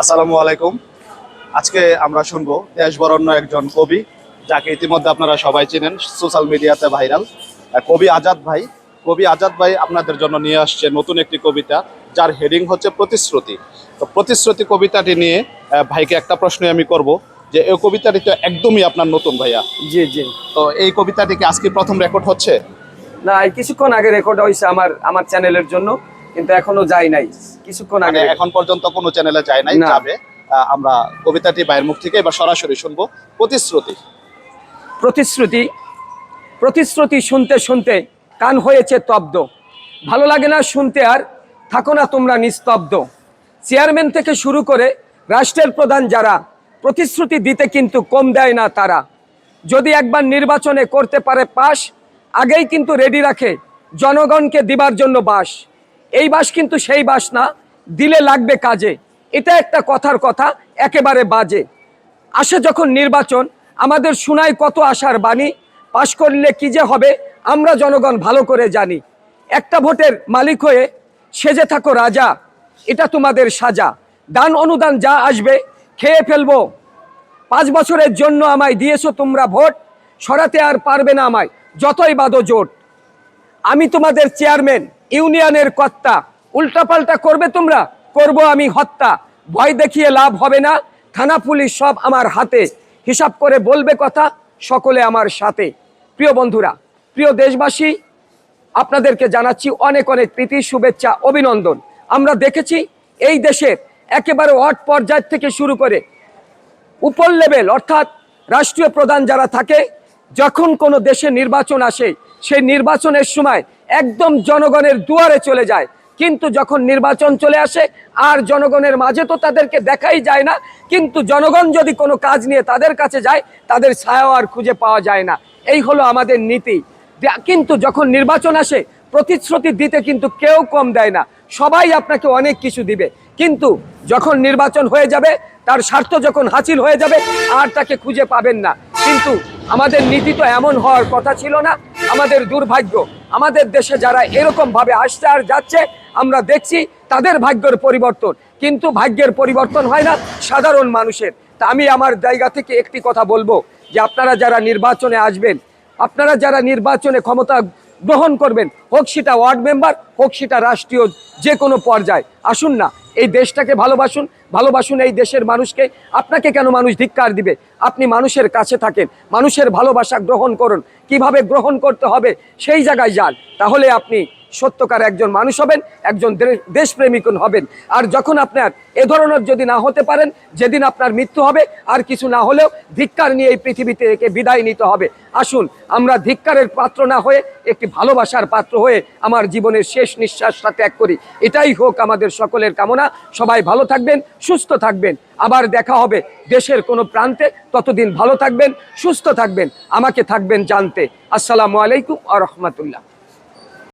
আসসালামু আলাইকুম। আজকে আমরা শুনব দেশ বরণ্য একজন কবি যাকে ইতিমধ্যে আপনারা সবাই চেনেন সোশ্যাল মিডিয়াতে ভাইরাল। কবি আজাদ ভাই। কবি আজাদ ভাই আপনাদের জন্য নিয়ে আসছে নতুন একটি কবিতা যার হেডিং হচ্ছে প্রতিশ্রুতি। তো প্রতিশ্রুতি কবিতাটি নিয়ে ভাইকে একটা প্রশ্ন আমি করব যে এই কবিতাটি তো একদমই আপনার নতুন ভাইয়া। জি জি। তো এই কবিতাটি কি আজকে প্রথম রেকর্ড হচ্ছে? না কিছুক্ষণ আগে রেকর্ড হয়েছে আমার আমার চ্যানেলের জন্য কিন্তু এখনও যাই নাই। কিছুক্ষণ মানে আগে এখন পর্যন্ত কোনো চ্যানেলে যায় নাই। যাবে। আমরা কবিতাটি ভাইয়ের মুখ থেকে এবার সরাসরি শুনব। প্রতিশ্রুতি। প্রতিশ্রুতি প্রতিশ্রুতি শুনতে শুনতে কান হয়েছে তব্দ ভালো লাগে না শুনতে আর থাকো না তোমরা নিস্তব্ধ। চেয়ারম্যান থেকে শুরু করে রাষ্ট্রের প্রধান যারা প্রতিশ্রুতি দিতে কিন্তু কম দেয় না তারা। যদি একবার নির্বাচনে করতে পারে পাশ আগেই কিন্তু রেডি রাখে জনগণকে দিবার জন্য বাস। এই বাস কিন্তু সেই বাস না, দিলে লাগবে কাজে। এটা একটা কথার কথা, একেবারে বাজে। আসে যখন নির্বাচন, আমাদের শোনায় কত আশার বাণী, পাশ করলে কি যে হবে, আমরা জনগণ ভালো করে জানি। একটা ভোটের মালিক হয়ে সেজে থাকো রাজা, এটা তোমাদের সাজা। দান অনুদান যা আসবে, খেয়ে ফেলব। পাঁচ বছরের জন্য আমায় দিয়েছ তোমরা ভোট, সরাতে আর পারবে না আমায়, যতই বাদো জোট। আমি তোমাদের চেয়ারম্যান ইউনিয়নের কর্তা। উল্টাপাল্টা করবে তোমরা? করব আমি হত্যা। ভয় দেখিয়ে লাভ হবে না। থানা পুলিশ সব আমার হাতে। হিসাব করে বলবে কথা সকলে আমার সাথে। প্রিয় বন্ধুরা, প্রিয় দেশবাসী, আপনাদেরকে জানাচ্ছি অনেক অনেক প্রীতি, শুভেচ্ছা, অভিনন্দন। আমরা দেখেছি এই দেশের একেবারে ওয়ার্ড পর্যায় থেকে শুরু করে উপর লেভেল, অর্থাৎ রাষ্ট্রীয় প্রধান যারা থাকে, যখন কোনো দেশে নির্বাচন আসে, সেই নির্বাচনের সময় একদম জনগণের দুয়ারে চলে যায়। কিন্তু যখন নির্বাচন চলে আসে, আর জনগণের মাঝে তো তাদেরকে দেখাই যায় না, কিন্তু জনগণ যদি কোনো কাজ নিয়ে তাদের কাছে যায়, তাদের ছায়াও আর খুঁজে পাওয়া যায় না। এই হলো আমাদের নীতি। কিন্তু যখন নির্বাচন আসে, প্রতিশ্রুতি দিতে কিন্তু কেউ কম দেয় না। সবাই আপনাকে অনেক কিছু দিবে। কিন্তু যখন নির্বাচন হয়ে যাবে, তার স্বার্থ যখন হাসিল হয়ে যাবে, আর তাকে খুঁজে পাবেন না। কিন্তু আমাদের নীতি তো এমন হওয়ার কথা ছিল না। আমাদের দুর্ভাগ্য আমাদের দেশে যারা এরকমভাবে আসছে আর যাচ্ছে, আমরা দেখছি তাদের ভাগ্যের পরিবর্তন। কিন্তু ভাগ্যের পরিবর্তন হয় না সাধারণ মানুষের। তা আমি আমার জায়গা থেকে একটি কথা বলব যে আপনারা যারা নির্বাচনে আসবেন, আপনারা যারা নির্বাচনে ক্ষমতা গ্রহণ করবেন, হোক সেটা ওয়ার্ড মেম্বার, হোক সেটা রাষ্ট্রীয় যে কোনো পর্যায়ে, আসুন না। এই দেশটাকে ভালোবাসুন ভালোবাসুন এই দেশের মানুষকে। আপনাকে কেন মানুষ ধিক্কার দিবে? আপনি মানুষের কাছে থাকেন, মানুষের ভালোবাসা গ্রহণ করুন। কীভাবে গ্রহণ করতে হবে? সেই জায়গায় যান। তাহলে আপনি সত্যকার একজন মানুষ হবেন, একজন দেশপ্রেমিক হবেন। আর যখন আপনার এ ধরনের যদি না হতে পারেন, যেদিন আপনার মৃত্যু হবে, আর কিছু না হলেও ধিক্কার নিয়ে এই পৃথিবীতে একে বিদায় নিতে হবে। আসুন, আমরা ধিক্কারের পাত্র না হয়ে, একটি ভালোবাসার পাত্র হয়ে আমার জীবনের শেষ নিঃশ্বাসটা ত্যাগ করি। এটাই হোক আমাদের সকলের কামনা। সবাই ভালো থাকবেন, সুস্থ থাকবেন। আবার দেখা হবে দেশের কোনো প্রান্তে। ততদিন ভালো থাকবেন, সুস্থ থাকবেন। আমাকে থাকবেন জানতে। আসসালামু আলাইকুম আ রহমতুল্লাহ।